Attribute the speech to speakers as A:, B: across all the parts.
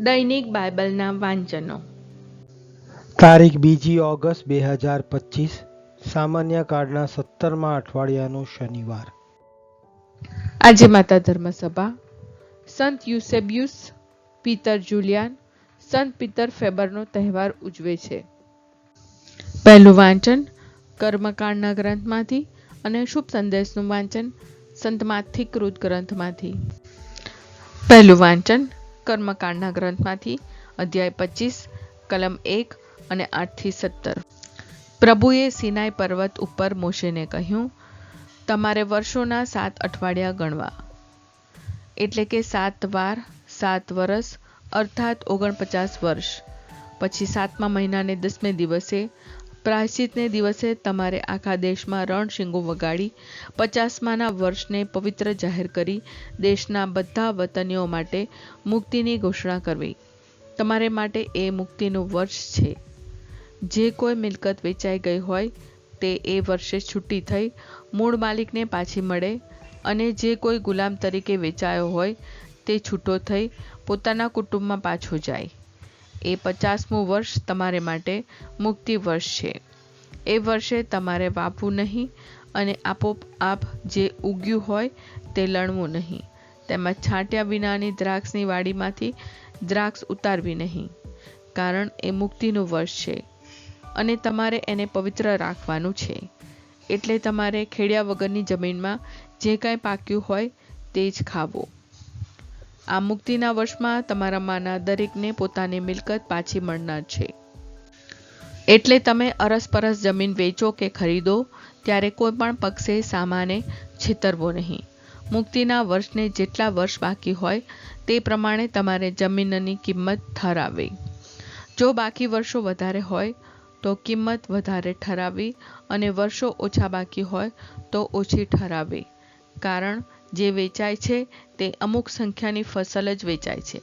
A: દૈનિક બાઇબલના વાંચનો.
B: તારીખ બીજી ઓગસ્ટ બે હજાર પચીસ સામાન્ય કાળના સત્તરમાં અઠવાડિયાનો શનિવાર.
A: આજે માતા ધર્મસભા. સંત યુસેબ્યુસ પીતર જુલિયાન સંત પીતર ફેબરનો તહેવાર ઉજવે છે. પહેલું વાંચન કર્મકાંડના ગ્રંથમાંથી અને શુભ સંદેશનું વાંચન સંતમાથી કૃત ગ્રંથમાંથી. પહેલું વાંચન કર્મકાંડના ગ્રંથમાંથી અધ્યાય પચીસ, કલમ એક અને આઠથી સત્તર. પ્રભુએ સિનાઈ પર્વત ઉપર મોશેને કહ્યું, તમારે વર્ષોના સાત અઠવાડિયા ગણવા. એટલે કે સાત વાર, સાત વર્ષ અર્થાત ઓગણપચાસ વર્ષ. પછી સાતમા મહિનાને દસમે દિવસે પ્રાયશ્ચિતને દિવસે તમારે આખા દેશમાં રણશીંગો વગાડી, પચાસમાના વર્ષને પવિત્ર જાહેર કરી, દેશના બધા વતનીઓ માટે મુક્તિની ઘોષણા કરવી. તમારે માટે એ મુક્તિનું વર્ષ છે. જે કોઈ મિલકત વેચાઈ ગઈ હોય, તે એ વર્ષે છૂટી થઈ, મૂળ માલિકને પાછી મળે અને જે કોઈ ગુલામ તરીકે વેચાયો હોય, તે છૂટો થઈ પોતાના કુટુંબમાં પાછો જાય. એ પચાસમું વર્ષ તમારે માટે મુક્તિ વર્ષ છે. એ વર્ષે તમારે વાપવું નહીં અને આપોઆપ જે ઉગ્યું હોય તે લણવું નહીં. તેમાં છાંટ્યા વિનાની દ્રાક્ષની વાડીમાંથી દ્રાક્ષ ઉતારવી નહીં, કારણ એ મુક્તિનું વર્ષ છે અને તમારે એને પવિત્ર રાખવાનું છે. એટલે તમારે ખેડ્યા વગરની જમીનમાં જે કાંઈ પાક્યું હોય તે જ ખાવું. આ મુક્તિના વર્ષમાં તમારામાંના દરેકને પોતાની મિલકત પાછી મળનાર છે. એટલે તમે અરસપરસ જમીન વેચો કે ખરીદો, ત્યારે કોઈ પણ પક્ષે સામાને છેતરવો નહીં. મુક્તિના વર્ષને જેટલા વર્ષ બાકી હોય, તે પ્રમાણે તમારે જમીનની કિંમત ઠરાવવી. જો બાકી વર્ષો વધારે હોય, તો કિંમત વધારે ઠરાવવી અને વર્ષો ઓછા બાકી હોય, તો ઓછી ઠરાવવી. કારણ જે વેચાય છે તે અમુક સંખ્યાની ફસલ જ વેચાય છે.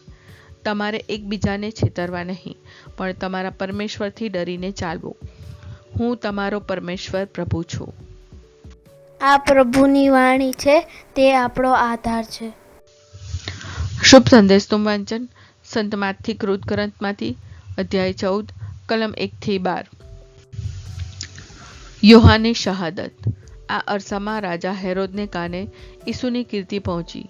A: તમારે એકબીજાને છેતરવા નહીં પણ તમારા પરમેશ્વરથી ડરીને ચાલવું. હું તમારો પરમેશ્વર પ્રભુ છું.
C: આ પ્રભુની વાણી છે તે આપણો આધાર છે.
A: શુભ સંદેશનું વાંચન સંતમાંથી કૃત ગ્રંથમાંથી અધ્યાય ચૌદ કલમ એકથી બાર. યોહાની શહાદત. આ અરસામાં રાજા હેરોદને કાને ઈસુની કીર્તિ પહોંચી.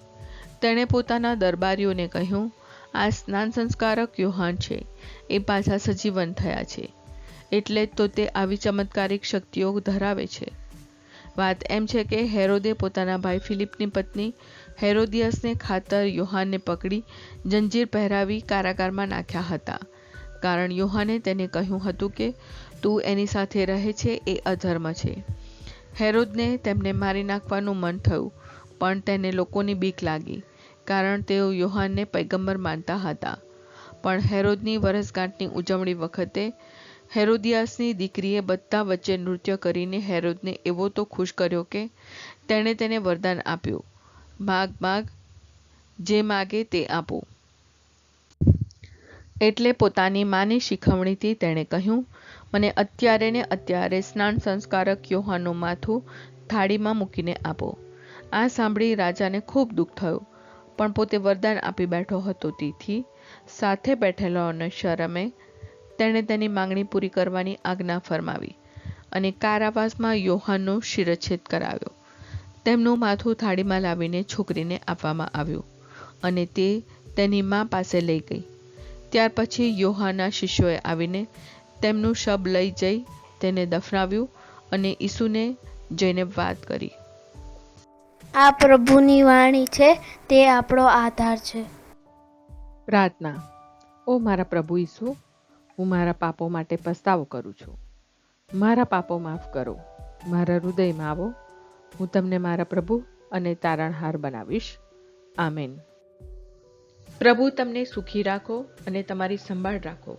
A: તેણે પોતાના દરબારીઓને કહ્યું, આ સ્નાન સંસ્કારક યુહાન છે. એ પાછા સજીવન થયા છે. એટલે જ તો તે આવી ચમત્કારિક શક્તિઓ ધરાવે છે. વાત એમ છે કે હેરોદે પોતાના ભાઈ ફિલિપની પત્ની હેરોદિયસને ખાતર યુહાનને પકડી જંજીર પહેરાવી કારાગારમાં નાખ્યા હતા. કારણ યુહાને તેને કહ્યું હતું કે, તું એની સાથે રહે છે, એ અધર્મ છે. હેરોદને તેમને મારી નાખવાનું મન થયું, પણ તેને લોકોની બીક લાગી, કારણ તેઓ યોહાનને પૈગંબર માનતા હતા. પણ હેરોદની વરસગાંઠની ઉજવણી વખતે, હેરોદિયાસની દીકરીએ બધા વચ્ચે નૃત્ય કરીને હેરોદને એવો તો ખુશ કર્યો કે, તેણે તેને વરદાન આપ્યું. માગ માગ, જે માગે તે આપો. એટલે પોતાની માની શીખવણીથી તેણે કહ્યું મને અત્યારે ને અત્યારે સ્નાન સંસ્કારક યોહાનનું માથું થાળીમાં મૂકીને આપો. આ સાંભળી રાજાને ખૂબ દુઃખ થયું, પણ પોતે વરદાન આપી બેઠો હતો તેથી. સાથે બેઠેલાઓને શરમે તેણે તેની માંગણી પૂરી કરવાની આજ્ઞા ફરમાવી અને કારાવાસમાં યોહાનનો શિરચ્છેદ કરાવ્યો. તેમનું માથું થાળીમાં લાવીને છોકરીને આપવામાં આવ્યું અને તે તેની મા પાસે લઈ ગઈ. ત્યાર પછી યોહાના શિષ્યોએ આવીને તેમનું શબ લઈ જઈ તેને દફનાવ્યું અને ઈસુને જઈને વાત કરી.
C: આ પ્રભુની વાણી છે તે આપણો આધાર છે.
A: પ્રાર્થના. ઓ મારા પ્રભુ ઈસુ હું મારા પાપો માટે પસ્તાવો કરું છું. મારા પાપો માફ કરો. મારા હૃદયમાં આવો. હું તમને મારા પ્રભુ અને તારણહાર બનાવીશ. આમેન. પ્રભુ તમને સુખી રાખો અને તમારી સંભાળ રાખો.